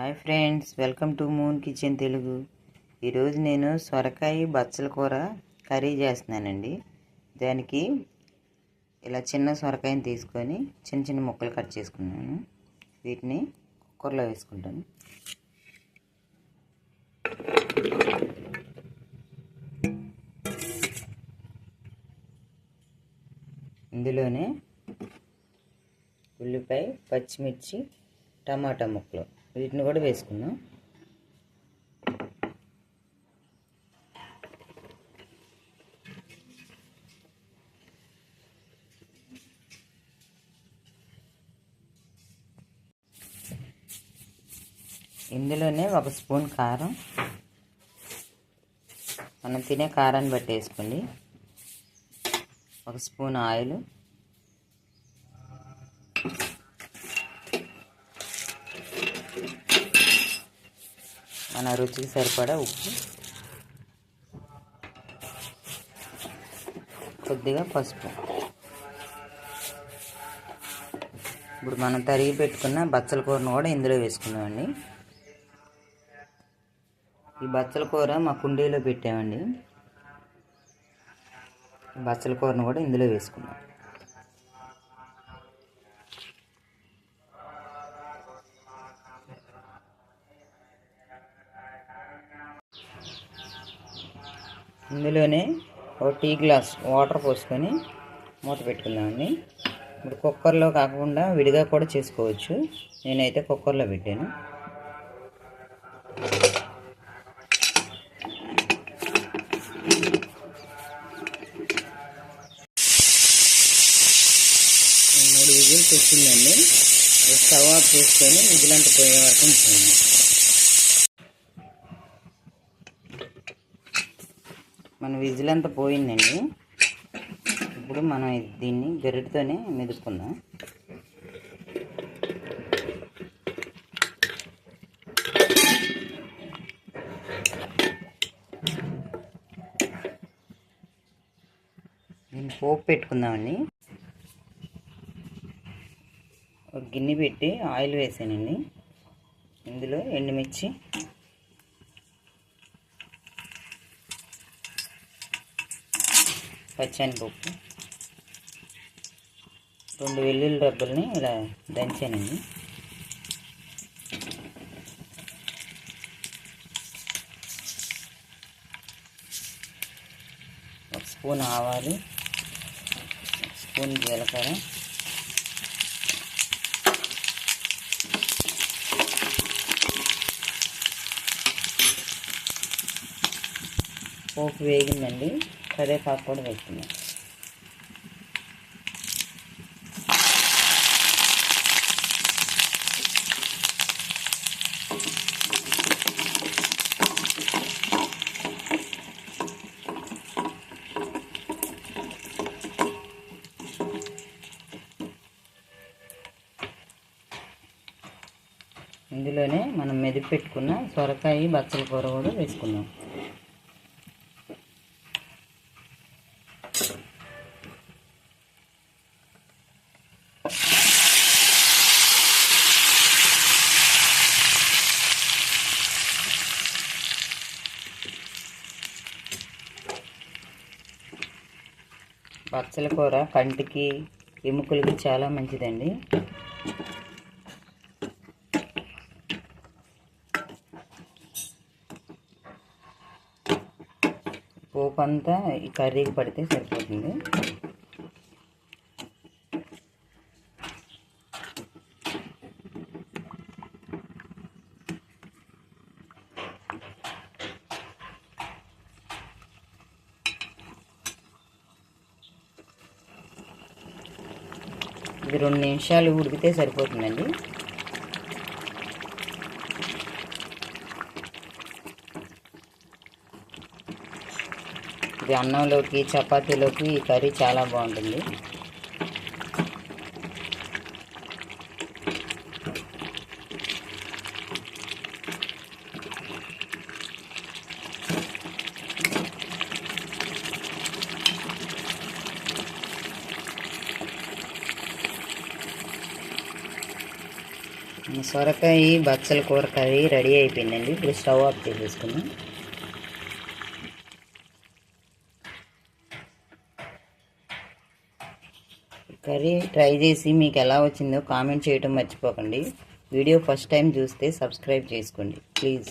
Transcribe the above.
Hi friends welcome to moon kitchen Telugu. ఈరోజు నేను సొరకాయ బచ్చల కూర కర్రీ చేస్తున్నానండి. దానికి ఇలా చిన్న సొరకాయని తీసుకొని చిన్న చిన్న ముక్కలు కట్ చేసుకున్నాను. వీటిని కుక్కర్లో వేసుకుంటాను. ఇందులోనే ఉల్లిపాయ పచ్చిమిర్చి టమాటా ముక్కలు. వీటిని కూడా వేసుకుందాం. ఇందులోనే ఒక స్పూన్ కారం. మనం తినే కారాన్ని బట్టి వేసుకోండి. ఒక స్పూన్ ఆయిల్. మన రుచికి సరిపడా ఉప్పు. కొద్దిగా పసుపు. ఇప్పుడు మనం తరిగి పెట్టుకున్న బచ్చల కూరను కూడా ఇందులో వేసుకున్నామండి ఈ బచ్చల కూర మా కుండీలో పెట్టామండి. బచ్చల కూరను కూడా ఇందులో వేసుకున్నాం ఇందులోనే ఒక టీ గ్లాస్ వాటర్ పోసుకొని మూత పెట్టుకుందామండి. ఇప్పుడు కుక్కర్లో కాకుండా విడిగా కూడా చేసుకోవచ్చు. నేనైతే కుక్కర్లో పెట్టాను. మూడు విజిల్స్ వచ్చిందండి. స్టవ్ ఆఫ్ చేసుకొని విజిలంత పోయే వరకు ఉంటుంది మన విజిల్ అంతా పోయిందండి. ఇప్పుడు మనం దీన్ని గరిటతోనే మెదుపుకుందాం. దీన్ని పోపు పెట్టుకుందామండి. ఒక గిన్నె పెట్టి ఆయిల్ వేసానండి. ఇందులో ఎండుమిర్చి పచ్చనిపప్పు రెండు వెల్లుల్లి రబ్బల్ని ఇలా దంచానండి. ఒక స్పూన్ ఆవాలు స్పూన్ జీలకర్ర. పోపు వేగిందండి. కరివేపాకు కూడా వేస్తున్నాం ఇందులోనే మనం మెదిపి పెట్టుకున్న సొరకాయ బచ్చల కూర కూడా వేసుకుందాం. బచ్చల కూర కంటికి ఎముకలకి చాలా మంచిదండి. పోపు అంతా ఈ కర్రీకి పడితే సరిపోతుంది. ఇది రెండు నిమిషాలు ఉడికితే సరిపోతుందండి. ఇది అన్నంలోకి చపాతీలోకి ఈ కర్రీ చాలా బాగుంటుంది. సొరకాయ బచ్చల కూర కర్రీ రెడీ అయిపోయిందండి. ఇప్పుడు స్టవ్ ఆఫ్ చేసేసుకున్నాం కర్రీ ట్రై చేసి మీకు ఎలా వచ్చిందో కామెంట్ చేయడం మర్చిపోకండి. వీడియో ఫస్ట్ టైం చూస్తే సబ్స్క్రైబ్ చేసుకోండి. ప్లీజ్.